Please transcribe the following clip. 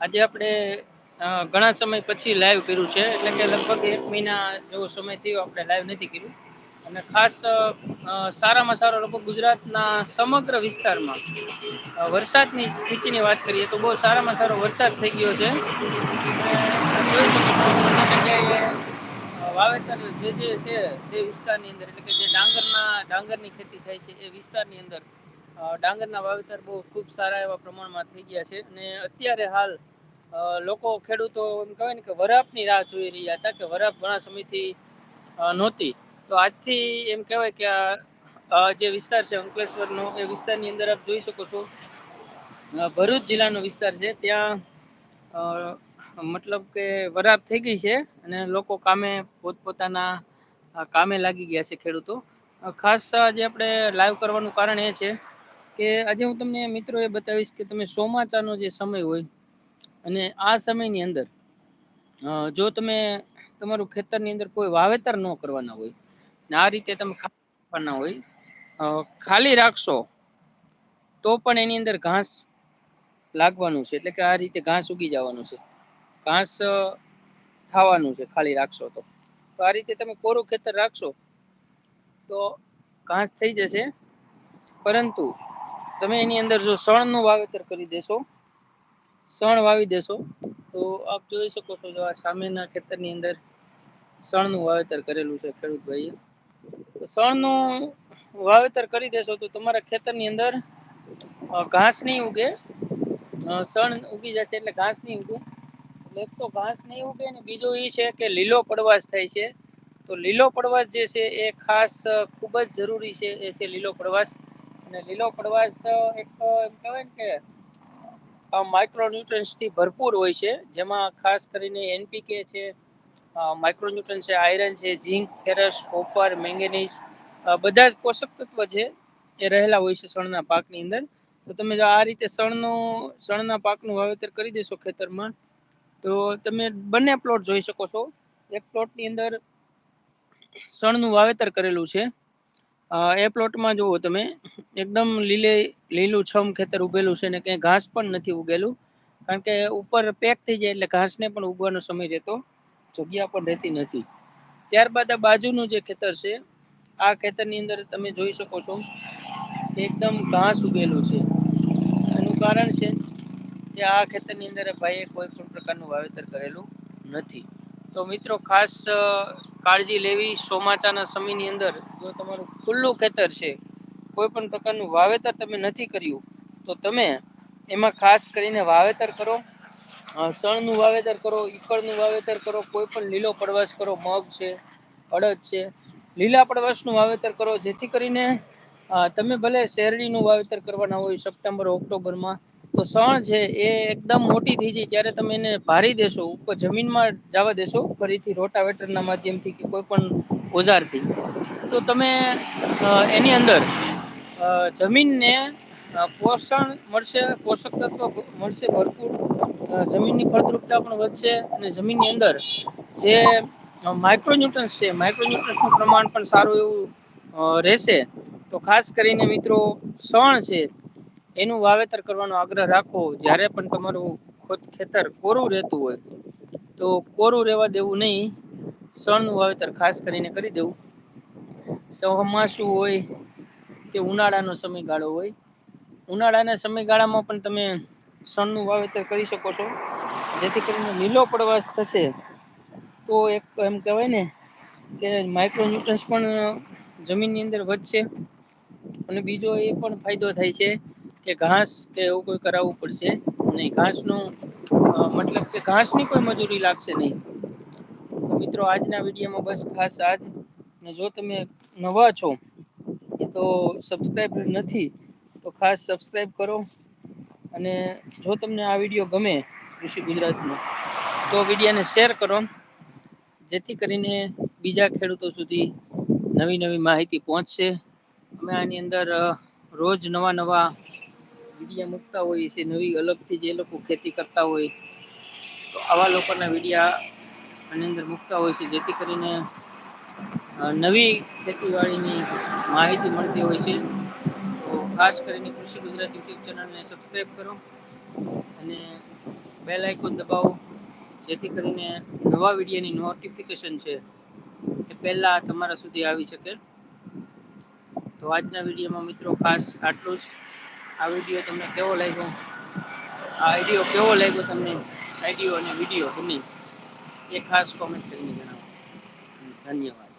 આજે આપણે ઘણા સમય પછી લાઈવ કર્યું છે, એટલે કે લગભગ એક મહિના જેવો સમય થયો આપણે લાઈવ નથી કર્યું. અને ખાસ સારામાં સારો લોકો ગુજરાતના સમગ્ર વિસ્તારમાં વરસાદની સ્થિતિની વાત કરીએ તો બહુ સારામાં સારો વરસાદ થઈ ગયો છે. વાવેતર જે જે છે તે વિસ્તારની અંદર, એટલે કે જે ડાંગરના, ડાંગરની ખેતી થાય છે, એ વિસ્તારની અંદર ડાંગરના વાવેતર બહુ ખૂબ સારા એવા પ્રમાણમાં થઈ ગયા છે. અને અત્યારે હાલ લોકો ખેડૂતો એમ કહેવાય ને કે વરાપની રાહ જોઈ રહ્યા હતા કે વરાપ ઘણા સમયથી નહોતી. તો આજથી એમ કહેવાય કે જે વિસ્તાર છે અંકલેશ્વરનો, એ વિસ્તારની અંદર આપ જોઈ શકો છો. ભરૂચ જિલ્લાનો વિસ્તાર છે. ત્યાં મતલબ કે વરાપ થઈ ગઈ છે અને લોકો કામે પોતપોતાના કામે લાગી ગયા છે ખેડૂતો. ખાસ આજે આપણે લાઈવ કરવાનું કારણ એ છે કે આજે હું તમને મિત્રો એ બતાવીશ કે તમે સોમાચાનો જે સમય હોય અને આ સમયની અંદર જો તમે તમારું ખેતરની અંદર કોઈ વાવેતર ન કરવાના હોય આ રીતે તમે ખાવાના હોય ખાલી રાખશો, તો પણ એની અંદર ઘાસ લાગવાનું છે. એટલે કે આ રીતે ઘાસ ઉગી જવાનું છે. ઘાસ ખાવાનું છે, ખાલી રાખશો તો. તો આ રીતે તમે કોરું ખેતર રાખશો, તો ઘાસ થઈ જશે. પરંતુ તમે એની અંદર જો સણનું વાવેતર કરી દેેશો શણ વાવી દેશો. તો આપ જોઈ શકો છો જો આ સામેના ખેતરની અંદર સણનું વાવેતર કરેલું છે ખેડૂત તો શણનું વાવેતર કરી દેશો તો તમારા ખેતરની અંદર ઘાસ નહીં ઉગે. સણ ઉગી જશે એટલે ઘાસ નહીં ઉગે. એટલે એક તો ઘાસ નહીં ઉગે ને બીજું એ છે કે લીલો પડવાશ થાય છે. તો લીલો પડવાશ જે છે એ ખાસ ખૂબ જ જરૂરી છે. એ છે લીલો પડવાશ. અને લીલો પડવાશ એક એમ કહેવાય ને કે માઈક્રો ન્યુટ્રન્સ ભરપૂર હોય છે. જેમાં ખાસ કરીને એનપીકે છે માઇક્રોન્યુટ્રન્સ છે આયરન છે ઝીંક ફેરસ કોપર મેંગેનીઝ બધા જ પોષક તત્વ છે એ રહેલા હોય છે શણના પાકની અંદર. તો તમે જો આ રીતે શણનું શણના પાકનું વાવેતર કરી દેશો ખેતરમાં, તો તમે બંને પ્લોટ જોઈ શકો છો. એક પ્લોટની અંદર શણનું વાવેતર કરેલું છે. એ પ્લોટમાં જુઓ તમે, એકદમ લીલે, લીલું છમ ખેતર ઉભેલું છે ને ક્યાંય ઘાસ પણ નથી ઉગેલું. કારણ કે ઉપર પેક થઈ જાય એટલે ઘાસને પણ ઉગવાનો સમય રહેતો, જગ્યા પણ રહેતી નથી. ત્યારબાદ આ બાજુનું જે ખેતર છે, આ ખેતરની અંદર તમે જોઈ શકો છો એકદમ ઘાસ ઉગેલું છે. એનું કારણ છે કે આ ખેતરની અંદર ભાઈએ કોઈ પણ પ્રકારનું વાવેતર કરેલું નથી. તો મિત્રો ખાસ કાળજી લેવી ચોમાસાના સમયની અંદર જો તમારું ખુલ્લું ખેતર છે કોઈ પણ પ્રકારનું વાવેતર તમે નથી કર્યું, તો તમે એમાં ખાસ કરીને વાવેતર કરો સણનું વાવેતર કરો, ઈકળનું વાવેતર કરો કોઈ પણ લીલો પડવાશ કરો, મગ છે, અડદ છે, લીલા પડવાશનું વાવેતર કરો, જેથી કરીને તમે ભલે શેરડીનું વાવેતર કરવાના હોય સપ્ટેમ્બર ઓક્ટોબરમાં તો સણ છે એ એકદમ મોટી થઈ જાય ત્યારે તમે એને ભારી દેશો, ઉપર જમીનમાં જવા દેશો ફરીથી રોટાવેટરના માધ્યમથી કે કોઈ પણ ઓજારથી. તો તમે એની અંદર જમીનને પોષણ મળશે, પોષક તત્વ મળશે ભરપૂર જમીનની ફળદ્રુપતા પણ વધશે અને જમીનની અંદર જે માઇક્રોન્યુટ્રન્સ છે માઇક્રોન્યુટ્રન્સનું પ્રમાણ પણ સારું એવું રહેશે. તો ખાસ કરીને મિત્રો, સણ છે એનું વાવેતર કરવાનો આગ્રહ રાખો જ્યારે પણ તમારું ખેતર કોરું રહેતું હોય, તો કોરું રહેવા દેવું નહીં. શણનું વાવેતર ખાસ કરીને કરી દેવું. ચોમાસું હોય કે ઉનાળાનો સમયગાળો હોય, ઉનાળાના સમયગાળામાં પણ તમે સણનું વાવેતર કરી શકો છો. જેથી કરીને લીલો પડવાશ થશે. તો એક એમ કહેવાય ને કે માઇક્રોન્યુટ્રન્સ પણ જમીનની અંદર વધશે અને બીજો એ પણ ફાયદો થાય છે. કે ઘાસ કે એવું કોઈ કરાવવું પડશે નહીં. ઘાસનું મતલબ કે ઘાસની કોઈ મજૂરી લાગશે નહીં. મિત્રો, આજના વિડીયોમાં બસ ખાસ આજ. ને જો તમે નવા છો તો સબસ્ક્રાઈબ નથી, તો ખાસ સબસ્ક્રાઈબ કરો. અને જો તમને આ વીડિયો ગમે, કૃષિ ગુજરાતનો, તો વિડિયાને શેર કરો. જેથી કરીને બીજા ખેડૂતો સુધી નવી નવી માહિતી પહોંચશે. અમે આની અંદર રોજ નવા નવા વિીડિયા મૂકતા હોય છે, નવી અલગથી જે લોકો ખેતી કરતા હોય, તો આવા લોકોના વિડીયા આની અંદર મૂકતા હોય છે, જેથી કરીને નવી ખેતીવાડીની માહિતી મળતી હોય છે. તો ખાસ કરીને કૃષિ ગુજરાત યુટ્યુબ ચેનલને સબસ્ક્રાઈબ કરો અને બેલ આઇકોન દબાવો, જેથી કરીને નવા વિડીયોની નોટિફિકેશન છે એ પહેલાં તમારા સુધી આવી શકે. તો આજના વિડીયોમાં મિત્રો ખાસ આટલું જ. આ વીડિયો તમને કેવો લાગ્યો? આ આઈડિયો કેવો લાગ્યો તમને? આઈડિયો અને વીડિયો બને. એ ખાસ કોમેન્ટ કરીને જણાવો. ધન્યવાદ.